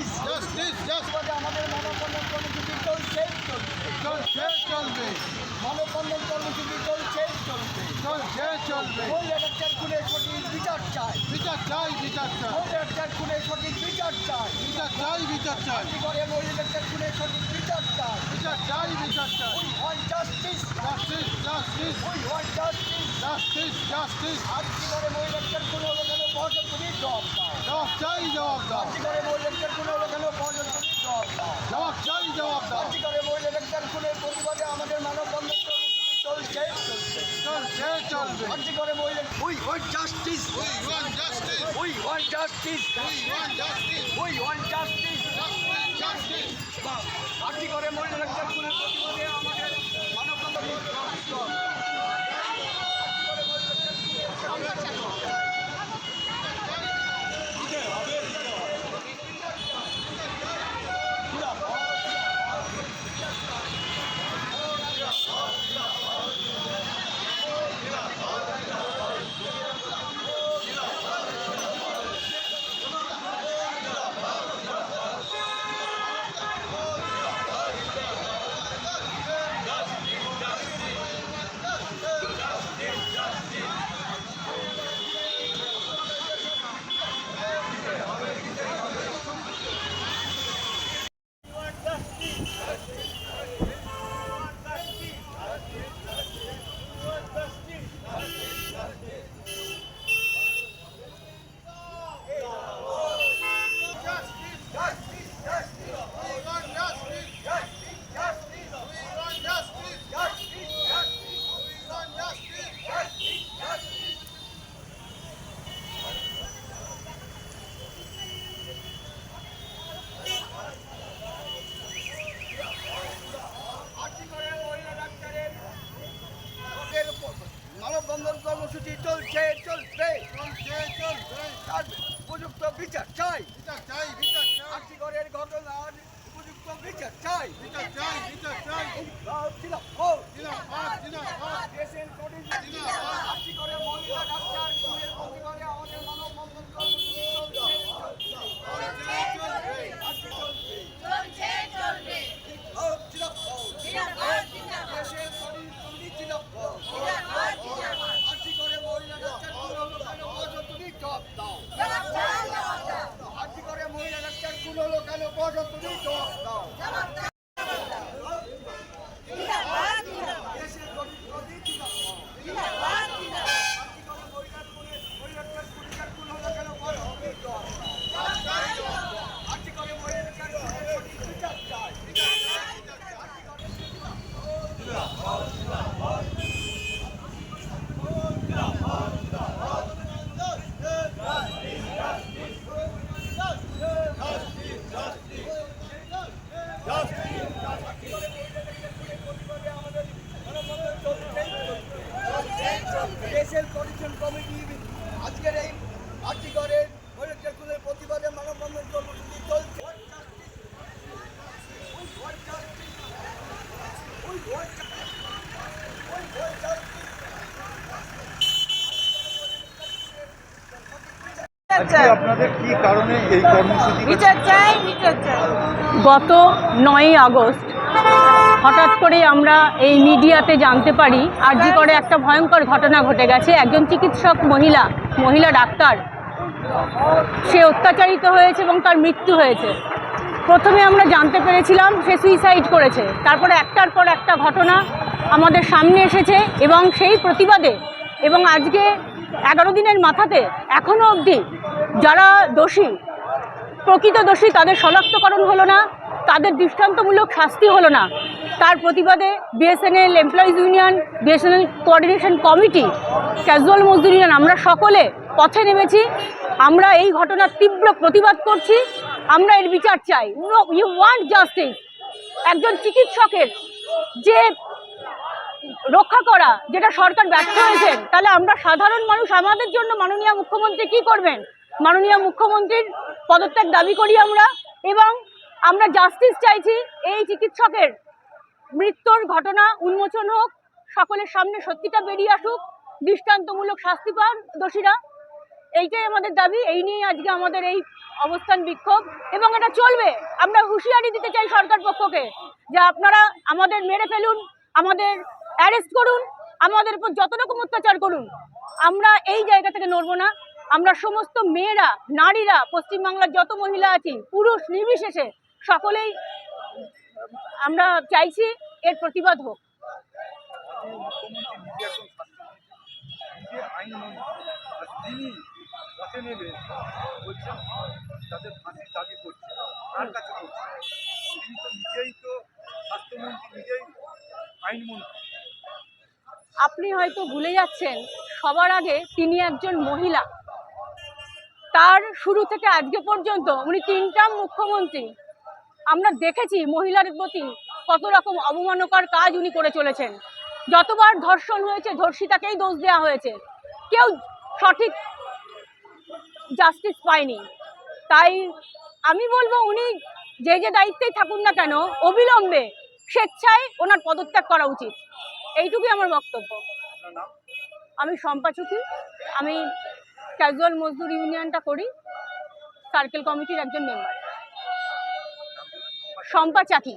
Justice, justice. প্রতিবাদে আমাদের মানববন্ধন কর্মসূচি চলছে চলছে চলবে। মানববন্ধন কর্মসূচি চলছে চলছে চলছে চলবে। ওই এলাকার খুনে সঠিক বিচার চাই। বিচার চাই বিচার চাই। ওই এলাকার খুনে সঠিক বিচার চাই। বিচার চাই বিচার চাই। করে ওই এলাকার খুনে সঠিক বিচার চাই। বিচার চাই বিচার চাই। We want justice. Justice justice. We want justice. Justice justice. আজ কি করে মহিলাদের কোনো লোকের পর্যন্ত তুমি জব দাও জবাব চাই জবাব দাও কি করে পর্যন্ত তুমি জব দাও জবাব চাই জবাব দাও আজ কি করে মহিলাদের খুনের প্রতিবাদে আমাদের মানববন্ধন কর্মসূচি চলছে চলছে চলছে কি করে মহিলা. We want justice. We want justice. We want justice. Justice, justice. আজ কি করে খুনের প্রতিবাদে আমাদের চলছে চলছে। চলছে চলবে তার উপযুক্ত বিচার চাই। বিচার চাই বিচার চাই। আর্থিকরের ঘটনার উপযুক্ত বিচার চাই। বিচার বিচার ডাক্তার খুনের প্রতিবাদে আমাদের মানববন্ধন কর্মসূচি চলছে চলছে চলবে চলছে চলবে জিন্দাবাদ, জিন্দাবাদ। জিন্দাবাদ জিন্দাবাদ দেশের কোটি কোটি জিন্দাবাদ। জিন্দাবাদ জিন্দাবাদ আর্থিকরে মহিলা ডাক্তার খুন হলো কেন বলো তুমি জবাব দাও জবাব দাও জবাব দাও আর্থিকরে মহিলা ডাক্তার খুন হলো কেন তুমি জবাব দাও। জবাব দাও জিন্দাবাদ জিন্দাবাদ দেশের কোটি কোটি জিন্দাবাদ। জিন্দাবাদ জিন্দাবাদ আর্থিকরে মহিলার খুনে- মহিলার খুনিকার খুন হলো কেন বলো তুমি জবাব দাও জবাব দাও জবাব দাও আর্থিকরে মহিলার খুনের সঠিক বিচার চাই দেশের কমিশন কমিটি আজকের এই আর্থিকরের মহিলাদের খুনের প্রতিবাদে মানববন্ধন কর্মসূচি চলছে আজকে আপনাদের কি কারণে এই কর্মসূচি বিচার চাই বিচার চাই গত নয়ই আগস্ট হঠাৎ করে আমরা এই মিডিয়াতে জানতে পারি আরজি করে একটা ভয়ঙ্কর ঘটনা ঘটে গেছে। একজন চিকিৎসক মহিলা মহিলা ডাক্তার সে অত্যাচারিত হয়েছে এবং তার মৃত্যু হয়েছে। প্রথমে আমরা জানতে পেরেছিলাম সে সুইসাইড করেছে। তারপরে একটার পর একটা ঘটনা আমাদের সামনে এসেছে এবং সেই প্রতিবাদে এবং আজকে এগারো দিনের মাথাতে এখনও অবধি যারা দোষী, প্রকৃত দোষী তাদের শনাক্তকরণ হলো না, তাদের দৃষ্টান্তমূলক শাস্তি হলো না। তার প্রতিবাদে BSNL employees union BSNL coordination committee casual মজদুর ইউনিয়ন আমরা সকলে পথে নেমেছি। আমরা এই ঘটনার তীব্র প্রতিবাদ করছি। আমরা এর বিচার চাই। ইউ ওয়ান্ট জাস্টিস একজন চিকিৎসকের যে রক্ষা করা, যেটা সরকার ব্যর্থ হয়েছেন তাহলে আমরা সাধারণ মানুষ আমাদের জন্য মাননীয় মুখ্যমন্ত্রী কি করবেন? মাননীয় মুখ্যমন্ত্রীর পদত্যাগ দাবি করি আমরা, এবং আমরা জাস্টিস চাইছি এই চিকিৎসকের। মৃত্যুর ঘটনা উন্মোচন হোক, সকলের সামনে সত্যিটা বেরিয়ে আসুক, দৃষ্টান্তমূলক শাস্তি পান দোষীরা। এইটাই আমাদের দাবি, এই নিয়ে আজকে আমাদের এই অবস্থান বিক্ষোভ, এবং এটা চলবে। আমরা হুঁশিয়ারি দিতে চাই সরকার পক্ষকে, যে আপনারা আমাদের মেরে ফেলুন, আমাদের অ্যারেস্ট করুন, আমাদের উপর যত রকম অত্যাচার করুন, আমরা এই জায়গা থেকে নড়বো না। আমরা সমস্ত মেয়েরা, নারীরা, পশ্চিমবাংলার যত মহিলা আছি, পুরুষ নির্বিশেষে সকলেই আমরা চাইছি এর প্রতিবাদ হোক। আইন হয়তো ভুলে যাচ্ছেন, সবার আগে তিনি একজন মহিলা। তার শুরু থেকে আজকে পর্যন্ত উনি তিনটা মুখ্যমন্ত্রী। আমরা দেখেছি মহিলার প্রতি কত রকম অবমাননাকর কাজ উনি করে চলেছেন। যতবার ধর্ষণ হয়েছে, ধর্ষিতাকেই দোষ দেওয়া হয়েছে। কেউ সঠিক জাস্টিস পায়নি। তাই আমি বলব উনি যে যে দায়িত্বেই থাকুন না কেন, অবিলম্বে স্বেচ্ছায় ওনার পদত্যাগ করা উচিত। এইটুকুই আমার বক্তব্য। আমি শম্পা চুকি আমি ক্যাজুয়াল মজদুর ইউনিয়নটা করি। সার্কেল কমিটির একজন মেম্বার শম্পা চাকি